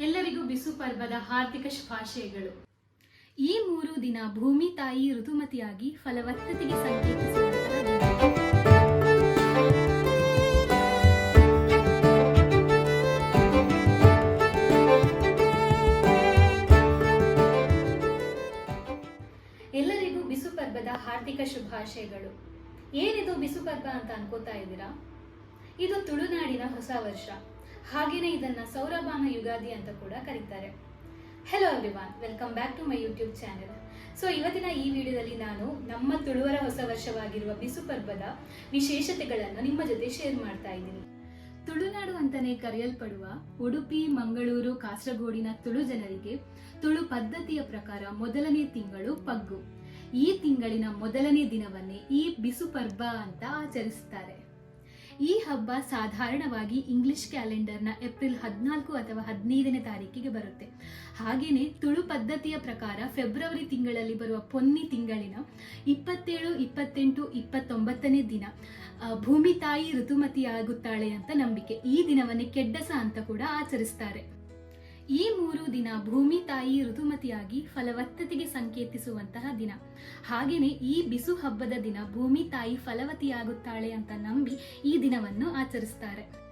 ಎಲ್ಲರಿಗೂ ಬಿಸು ಪರ್ವದ ಹಾರ್ದಿಕ ಶುಭಾಶಯಗಳು. ಈ ಮೂರು ದಿನ ಭೂಮಿ ತಾಯಿ ಋತುಮತಿಯಾಗಿ ಫಲವತ್ತತೆಗೆ ಸಂಕೇತಿಸುವಂತಹ ಎಲ್ಲರಿಗೂ ಬಿಸು ಪರ್ವದ ಹಾರ್ದಿಕ ಶುಭಾಶಯಗಳು. ಏನಿದು ಬಿಸು ಪರ್ವ ಅಂತ ಅನ್ಕೋತಾ ಇದ್ದೀರಾ? ಇದು ತುಳುನಾಡಿನ ಹೊಸ ವರ್ಷ. ಹಾಗೇನೆ ಇದನ್ನ ಸೌರಭಾನ ಯುಗಾದಿ ಅಂತ ಕೂಡ ಕರೀತಾರೆ. Hello everyone welcome back to my YouTube channel so ಇವತ್ತಿನ ಈ ವಿಡಿಯೋದಲ್ಲಿ ನಾನು ನಮ್ಮ ತುಳುವರ ಹೊಸ ವರ್ಷವಾಗಿರುವ ಬಿಸು ಪರ್ವದ ವಿಶೇಷತೆಗಳನ್ನು ನಿಮ್ಮ ಜೊತೆ ಶೇರ್ ಮಾಡ್ತಾ ಇದ್ದೀನಿ. ತುಳುನಾಡು ಅಂತಾನೆ ಕರೆಯಲ್ಪಡುವ ಉಡುಪಿ, ಮಂಗಳೂರು, ಕಾಸರಗೋಡಿನ ತುಳು ಜನರಿಗೆ ತುಳು ಪದ್ಧತಿಯ ಪ್ರಕಾರ ಮೊದಲನೇ ತಿಂಗಳು ಪಗ್ಗು. ಈ ತಿಂಗಳಿನ ಮೊದಲನೇ ದಿನವನ್ನೇ ಈ ಬಿಸು ಪರ್ವ ಅಂತ ಆಚರಿಸುತ್ತಾರೆ. ಈ ಹಬ್ಬ ಸಾಧಾರಣವಾಗಿ ಇಂಗ್ಲಿಷ್ ಕ್ಯಾಲೆಂಡರ್ನ ಏಪ್ರಿಲ್ ಹದಿನಾಲ್ಕು ಅಥವಾ ಹದಿನೈದನೇ ತಾರೀಕಿಗೆ ಬರುತ್ತೆ. ಹಾಗೆಯೇ ತುಳು ಪದ್ಧತಿಯ ಪ್ರಕಾರ ಫೆಬ್ರವರಿ ತಿಂಗಳಲ್ಲಿ ಬರುವ ಪೊನ್ನಿ ತಿಂಗಳಿನ ಇಪ್ಪತ್ತೇಳು, ಇಪ್ಪತ್ತೆಂಟು, ಇಪ್ಪತ್ತೊಂಬತ್ತನೇ ದಿನ ಭೂಮಿ ತಾಯಿ ಋತುಮತಿಯಾಗುತ್ತಾಳೆ ಅಂತ ನಂಬಿಕೆ. ಈ ದಿನವನ್ನೇ ಕೆಡ್ಡಸ ಅಂತ ಕೂಡ ಆಚರಿಸ್ತಾರೆ. ಈ ಮೂರು ದಿನ ಭೂಮಿ ತಾಯಿ ಋತುಮತಿಯಾಗಿ ಫಲವತ್ತತೆಗೆ ಸಂಕೇತಿಸುವಂತಹ ದಿನ. ಹಾಗೆಯೇ ಈ ಬಿಸು ಹಬ್ಬದ ದಿನ ಭೂಮಿ ತಾಯಿ ಫಲವತಿಯಾಗುತ್ತಾಳೆ ಅಂತ ನಂಬಿ ಈ ದಿನವನ್ನು ಆಚರಿಸ್ತಾರೆ.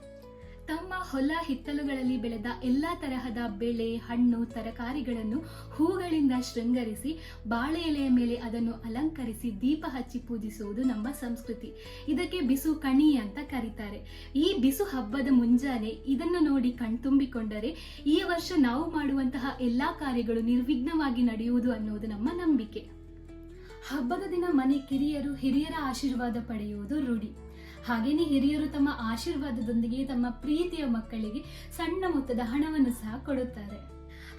ಹೊಲ ಹಿತ್ತಲುಗಳಲ್ಲಿ ಬೆಳೆದ ಎಲ್ಲಾ ತರಹದ ಬೆಳೆ, ಹಣ್ಣು, ತರಕಾರಿಗಳನ್ನು ಹೂಗಳಿಂದ ಶೃಂಗರಿಸಿ, ಬಾಳೆ ಎಲೆಯ ಮೇಲೆ ಅದನ್ನು ಅಲಂಕರಿಸಿ ದೀಪ ಹಚ್ಚಿ ಪೂಜಿಸುವುದು ನಮ್ಮ ಸಂಸ್ಕೃತಿ. ಇದಕ್ಕೆ ಬಿಸು ಕಣಿ ಅಂತ ಕರೀತಾರೆ. ಈ ಬಿಸು ಹಬ್ಬದ ಮುಂಜಾನೆ ಇದನ್ನು ನೋಡಿ ಕಣ್ತುಂಬಿಕೊಂಡರೆ ಈ ವರ್ಷ ನಾವು ಮಾಡುವಂತಹ ಎಲ್ಲಾ ಕಾರ್ಯಗಳು ನಿರ್ವಿಘ್ನವಾಗಿ ನಡೆಯುವುದು ಅನ್ನೋದು ನಮ್ಮ ನಂಬಿಕೆ. ಹಬ್ಬದ ದಿನ ಮನೆ ಕಿರಿಯರು, ಹಿರಿಯರ ಆಶೀರ್ವಾದ ಪಡೆಯುವುದು ರೂಢಿ. ಹಾಗೇನೆ ಹಿರಿಯರು ತಮ್ಮ ಆಶೀರ್ವಾದದೊಂದಿಗೆ ತಮ್ಮ ಪ್ರೀತಿಯ ಮಕ್ಕಳಿಗೆ ಸಣ್ಣ ಮೊತ್ತದ ಹಣವನ್ನು ಸಹ ಕೊಡುತ್ತಾರೆ.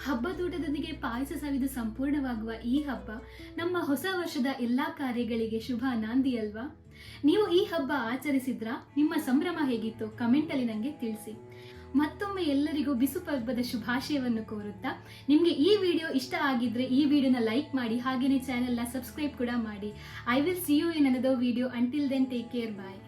ಹಬ್ಬದೂಟದೊಂದಿಗೆ ಪಾಯಸ ಸವಿದು ಸಂಪೂರ್ಣವಾಗುವ ಈ ಹಬ್ಬ ನಮ್ಮ ಹೊಸ ವರ್ಷದ ಎಲ್ಲಾ ಕಾರ್ಯಗಳಿಗೆ ಶುಭ ನಾಂದಿ ಅಲ್ವಾ? ನೀವು ಈ ಹಬ್ಬ ಆಚರಿಸಿದ್ರಾ? ನಿಮ್ಮ ಸಂಭ್ರಮ ಹೇಗಿತ್ತು? ಕಮೆಂಟ್ ಅಲ್ಲಿ ನನಗೆ ತಿಳಿಸಿ. ಮತ್ತೊಮ್ಮೆ ಎಲ್ಲರಿಗೂ ಬಿಸು ಪರ್ವದ ಶುಭಾಶಯವನ್ನು ಕೋರುತ್ತಾ, ನಿಮಗೆ ಈ ವಿಡಿಯೋ ಇಷ್ಟ ಆಗಿದ್ರೆ ಈ ವಿಡಿಯೋನ ಲೈಕ್ ಮಾಡಿ, ಹಾಗೇನೆ ಚಾನೆಲ್ನ ಸಬ್ಸ್ಕ್ರೈಬ್ ಕೂಡ ಮಾಡಿ. I will see you in another video until then take care bye